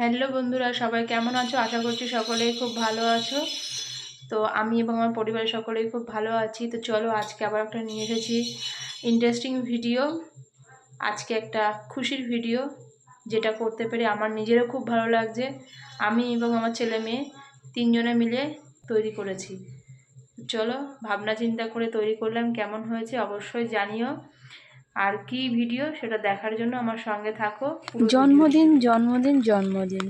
Hello বন্ধুরা, সবাই কেমন আছো? আশা করছি সকলেই খুব ভালো আছো। তো আমি এবং আমার পরিবারের সকলেই খুব ভালো আছি। তো চলো আজকে আবার একটা নিয়ে এসেছি ইন্টারেস্টিং ভিডিও আজকে একটা খুশির ভিডিও যেটা করতে পেরে আমার নিজেরও খুব ভালো লাগছে। আমি এবং আমার ছেলে মেয়ে তিনজনে মিলে তৈরি করেছি। চলো ভাবনা চিন্তা করে তৈরি করলাম, কেমন হয়েছে অবশ্যই জানিও। আর কি ভিডিও সেটা দেখার জন্য আমার সঙ্গে থাকো জন্মদিন জন্মদিন জন্মদিন।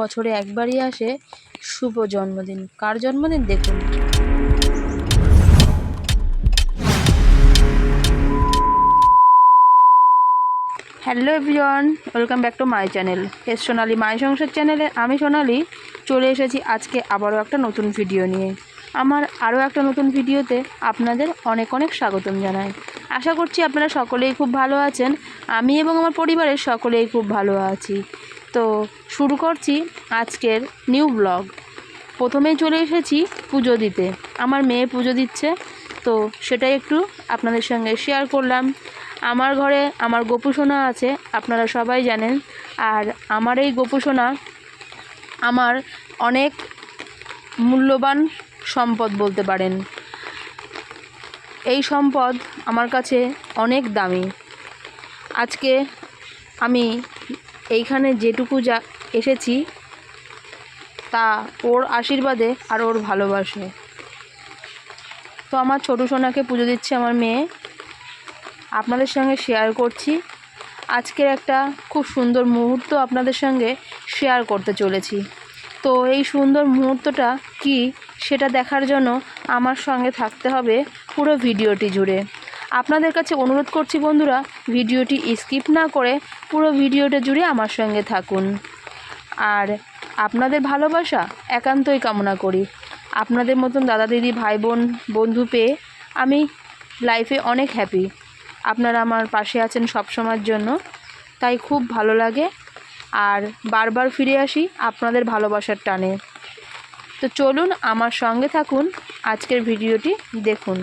বছরে একবারই আসে শুভ জন্মদিন। কার জন্মদিন দেখুন। Hello everyone welcome back to my channel S Sonali my Sansar চ্যানেলে আমি সোনালি চলে এসেছি আজকে আবারও একটা নতুন ভিডিও নিয়ে। আমার আরও একটা নতুন ভিডিওতে আপনাদের অনেক অনেক স্বাগতম জানাই। আশা করছি আপনারা সকলেই খুব ভালো আছেন। আমি এবং আমার পরিবারের সকলেই খুব ভালো আছি। তো শুরু করছি আজকের নিউ ব্লগ। প্রথমেই চলে এসেছি পুজো দিতে। আমার মেয়ে পুজো দিচ্ছে। তো সেটাই একটু আপনাদের সঙ্গে শেয়ার করলাম। আমার ঘরে আমার গোপুসোনা আছে, আপনারা সবাই জানেন। আর আমার এই গোপুসোনা আমার অনেক মূল্যবান সম্পদ বলতে পারেন। এই সম্পদ আমার কাছে অনেক দামি। আজকে আমি এইখানে যেটুকু যা এসেছি, তা ওর আশীর্বাদে আর ওর ভালোবাসে। তো আমার ছোটো সোনাকে পুজো দিচ্ছে আমার মেয়ে। আপনাদের সঙ্গে শেয়ার করছি। আজকের একটা খুব সুন্দর মুহূর্ত আপনাদের সঙ্গে শেয়ার করতে চলেছি। তো এই সুন্দর মুহূর্তটা কি সেটা দেখার জন্য আমার সঙ্গে থাকতে হবে পুরো ভিডিওটি জুড়ে। আপনাদের কাছে অনুরোধ করছি বন্ধুরা, ভিডিওটি স্কিপ না করে পুরো ভিডিওটা জুড়ে আমার সঙ্গে থাকুন। আর আপনাদের ভালোবাসা একান্তই কামনা করি। আপনাদের মতন দাদা দিদি, ভাই বোন, বন্ধু পেয়ে আমি লাইফে অনেক হ্যাপি আপনারা আমার পাশে আছেন সব সময়ের জন্য, তাই খুব ভালো লাগে। আর বারবার ফিরে আসি আপনাদের ভালোবাসার টানে। তো চলুন আমার সঙ্গে থাকুন আজকের ভিডিওটি দেখুন।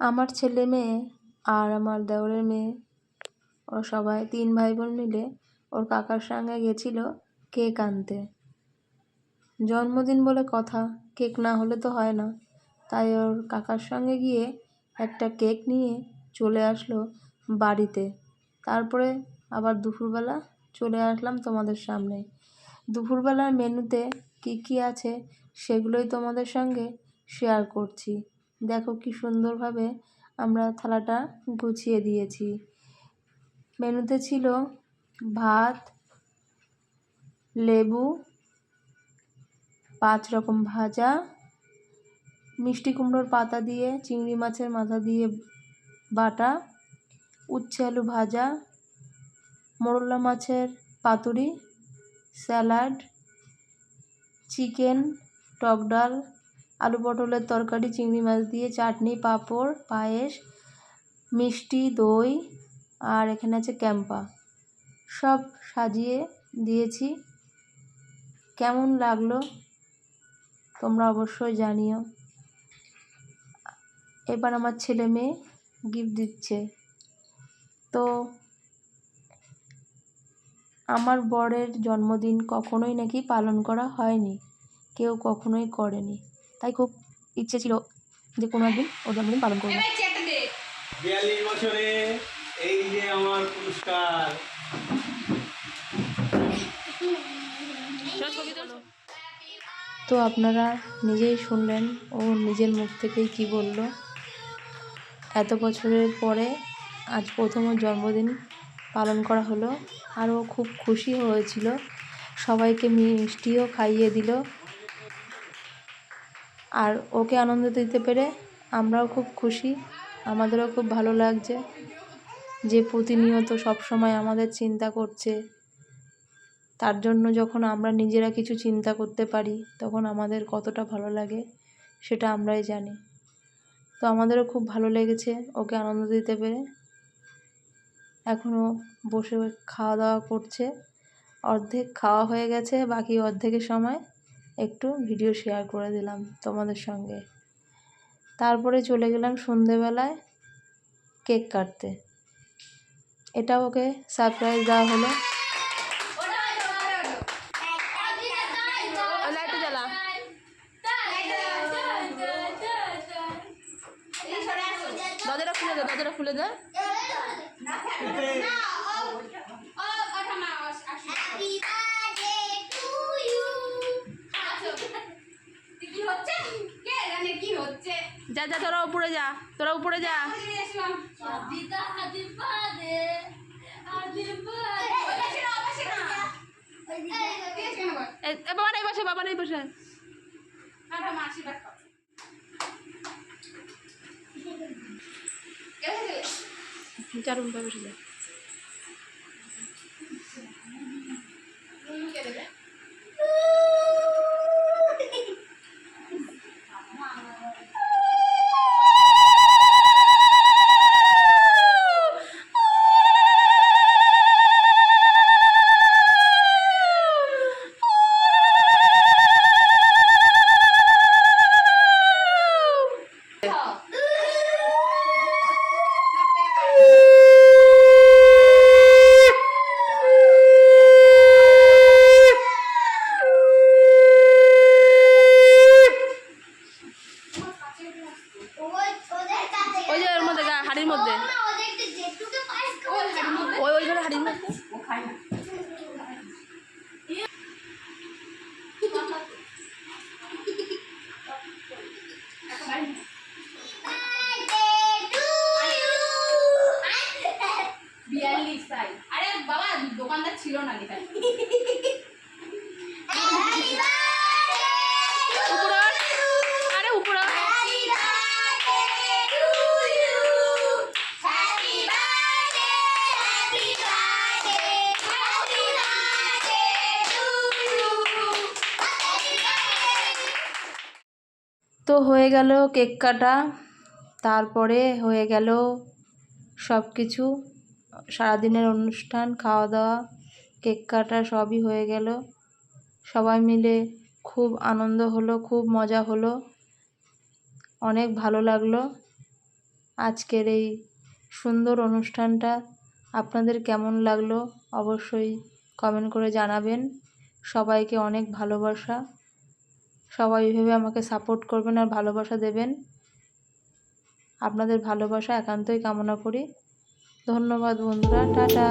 আমার ছেলে মেয়ে আর আমার দেওরের মেয়ে ও সবাই তিন ভাই বোন মিলে ওর কাকার সঙ্গে গেছিল কেক আনতে। জন্মদিন বলে কথা, কেক না হলে তো হয় না। তাই ওর কাকার সঙ্গে গিয়ে একটা কেক নিয়ে চলে আসলো বাড়িতে। তারপরে আবার দুপুরবেলা চলে আসলাম তোমাদের সামনে। দুপুরবেলার মেনুতে কী কী আছে সেগুলোই তোমাদের সঙ্গে শেয়ার করছি। দেখো কি সুন্দরভাবে আমরা থালাটা গুছিয়ে দিয়েছি। মেনুতে ছিল ভাত, লেবু, পাঁচ রকম ভাজা, মিষ্টি কুমড়োর পাতা দিয়ে, চিংড়ি মাছের মাথা দিয়ে বাটা, উচ্ছে আলু ভাজা, মোরলা মাছের পাতুরি, স্যালাড, চিকেন, টক ডাল আলু পটলের তরকারি, চিংড়ি মাছ দিয়ে চাটনি, পাঁপড়, পায়েস, মিষ্টি, দই আর এখানে আছে ক্যাম্পা। সব সাজিয়ে দিয়েছি। কেমন লাগল তোমরা অবশ্যই জানিও। এবার আমার ছেলে মেয়ে গিফট দিচ্ছে। তো আমার বরের জন্মদিন কখনোই নাকি পালন করা হয়নি। কেউ কখনোই করেনি। তাই খুব ইচ্ছে ছিল যে কোনো একদিন ওর জন্মদিন পালন করব। বিয়াল্লিশ বছরে এই যে আমার পুরস্কার। তো আপনারা নিজেই শুনলেন ও নিজের মুখ থেকেই কি বলল। এত বছরের পরে আজ প্রথম ওর জন্মদিন পালন করা হলো আর ও খুব খুশি হয়েছিল। সবাইকে মিষ্টিও খাইয়ে দিল। আর ওকে আনন্দ দিতে পেরে আমরাও খুব খুশি। আমাদেরও খুব ভালো লাগছে যে প্রতিনিয়ত সব সময় আমাদের চিন্তা করছে। তার জন্য যখন আমরা নিজেরা কিছু চিন্তা করতে পারি, তখন আমাদের কতটা ভালো লাগে সেটা আমরাই জানি। তো আমাদেরও খুব ভালো লেগেছে ওকে আনন্দ দিতে পেরে। এখনও বসে খাওয়া দাওয়া করছে। অর্ধেক খাওয়া হয়ে গেছে, বাকি অর্ধেকের সময় একটু ভিডিও শেয়ার করে দিলাম তোমাদের সঙ্গে। তারপরে চলে গেলাম সন্ধেবেলায় কেক কাটতে। এটা ওকে সারপ্রাইজ দেওয়া হলো। দরজাটা খুলে দে দরজাটা খুলে দে। যা যা, তোরা উপরে যা, তোরা উপরে যা। বাবা নেই বসে বাবা নেই বসে চার রুমটা বসে যা। বিয়াল্লিশ আরে বাবা, দোকানদার ছিল না তো হয়ে গেল কেক কাটা, তারপরে হয়ে গেল সব কিছু সারাদিনের অনুষ্ঠান খাওয়া দাওয়া কেক কাটা সবই হয়ে গেল। সবাই মিলে খুব আনন্দ হলো, খুব মজা হলো। অনেক ভালো লাগল। আজকের এই সুন্দর অনুষ্ঠানটা আপনাদের কেমন লাগল অবশ্যই কমেন্ট করে জানাবেন। সবাইকে অনেক ভালোবাসা। সবাই এইভাবে আমাকে সাপোর্ট করবেন আর ভালোবাসা দেবেন। আপনাদের ভালোবাসা একান্তই কামনা করি। ধন্যবাদ বন্ধুরা টাটা।